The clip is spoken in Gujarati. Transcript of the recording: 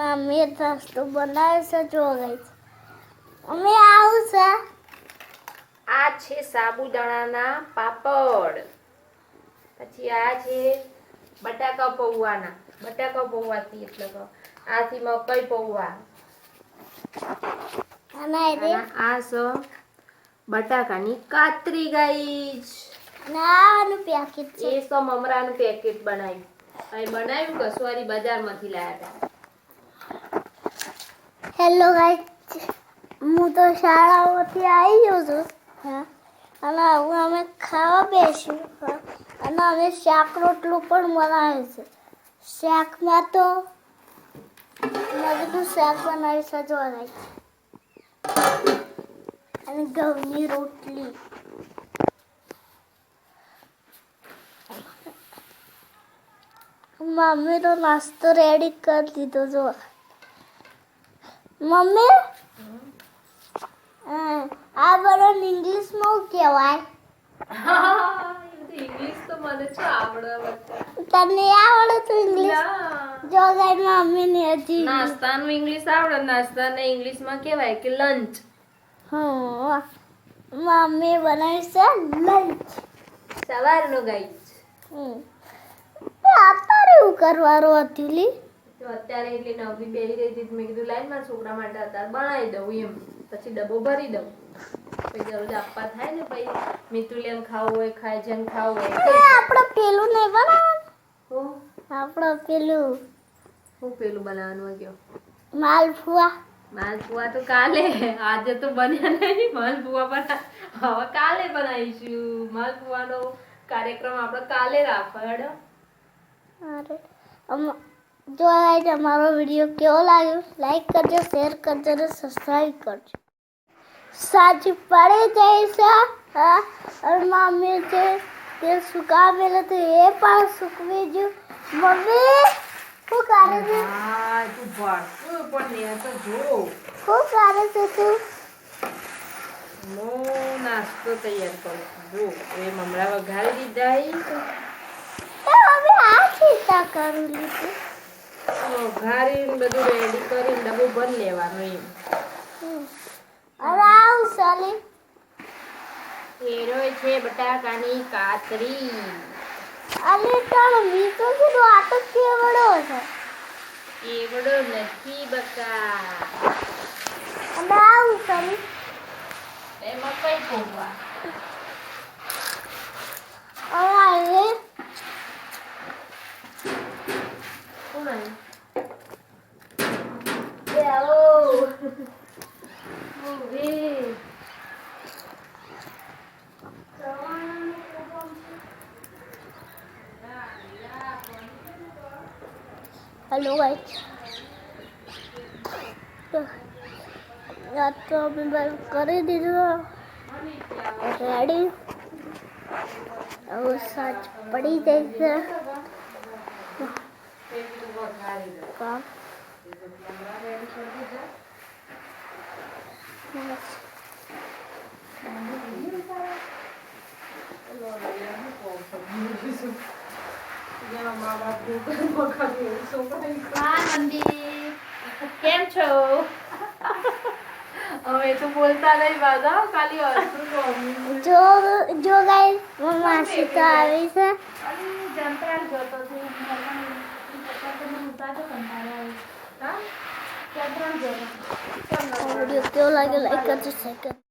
મમ્મીએ નાસ્તો બનાવે છે જો ગઈ મમ્મી આવું છે. આ છે સાબુદાણાના પાપડ. પછી આ છે બટાકા પૌવાના. બટાકા પૌવાથી એટલે આથી મકઈ પૌવા? આ સ બટાકાની કાતરી ગાઈજ નાનું પેકેટ છે. એ સો મમરાનું પેકેટ બનાવ્યું. અહીં બનાવ્યું કસવારી બજારમાંથી લાવ્યા હતા? હેલો ગાઈસ હું તો શાળામાંથી આવી ગયો છું. હા. અને હવે અમે ખાવા બેસ્યું હા અને અમે શાક રોટલું પણ બનાવે છે. શાકમાં તો મગનું શાક બનાવી છે જો ગાઈસ અને ઘઉંની રોટલી. મમ્મી તો નાસ્તો રેડી કરી દીધો જો. મમ્મી? આ બધું ઇંગ્લિશમાં શું કહેવાય. ઇંગ્લિશ તો મને શું આવડે તને આવડે તો ઇંગ્લિશ જો ગાઈ મમ્મીને હજી. નાસ્તાનું ઇંગ્લિશ આવડે નાસ્તાને ઇંગ્લિશમાં કહેવાય કે લંચ હા. મમ્મી બનાવી છે લંચ સવારનો ગાઈસ અત્યારે એવું કરવાનું હતું લી? તો અત્યારે એટલે નવરી બેહી રહી હતી મેં કીધું લાઈન મારા છોકરા માટે અત્યારે બનાવી દઉં એમ. પછી ડબ્બો ભરી દઉં. પછી દરરોજ આપવા થાય ને પછી મિતુલિયન ખાવું હોય ખાય જેમ ખાવું હોય આપણો પેલું નહીં બનાવવાનું? હું? પેલું. હું પેલું બનાવવાનું કયો? માલપુઆ. માલપુઆ તો કાલે. આજે તો બન્યા નહીં. માલપુઆ બના હવે કાલે બનાવીશું. માલપુઆનો કાર્યક્રમ આપણે કાલે રાખો અરે જો ગાઈસ અમારો વીડિયો કેવો લાગ્યો? લાઈક કરજો શેર કરજો અને સબસ્ક્રાઈબ કરજો. સાચી પડે હા? અને મમ્મી છે તે સુકાવેલું તો એ પણ સુકવી જો. મમ્મી શું કરે છે? શું કરે છે તું? નાસ્તો તૈયાર કરું જો એ મમરા વઘારી દીધા એ મમ્મી આ ચિંતા કરું લીધું વઘારીને બધું રેડી કરીને ડબ્બો ભરી લેવાનું એમ. આવું એરોય છે બટાકાની કાતરી. અરે તારો મીઠો કીધું આ તો કેવડો છે? એવડો નથી બકા. અને આવું ચાલી એ મકઈ પૌવા હવે કોણ આવ્યું? ઓવે. હેલો ગાઈસ યાદ તો અમે બંધ કરી દીધું રેડી હવે સાચ પડી જાય છે કામ કેમ છો? હવે તો બોલતા નહીં બાધા ખાલી. જો જો ગાઈસ માસી તો આવી છે. જંતરાલ જોતો છું. હા જંતરાલ જોતો વીડિયો કેવો લાગ્યો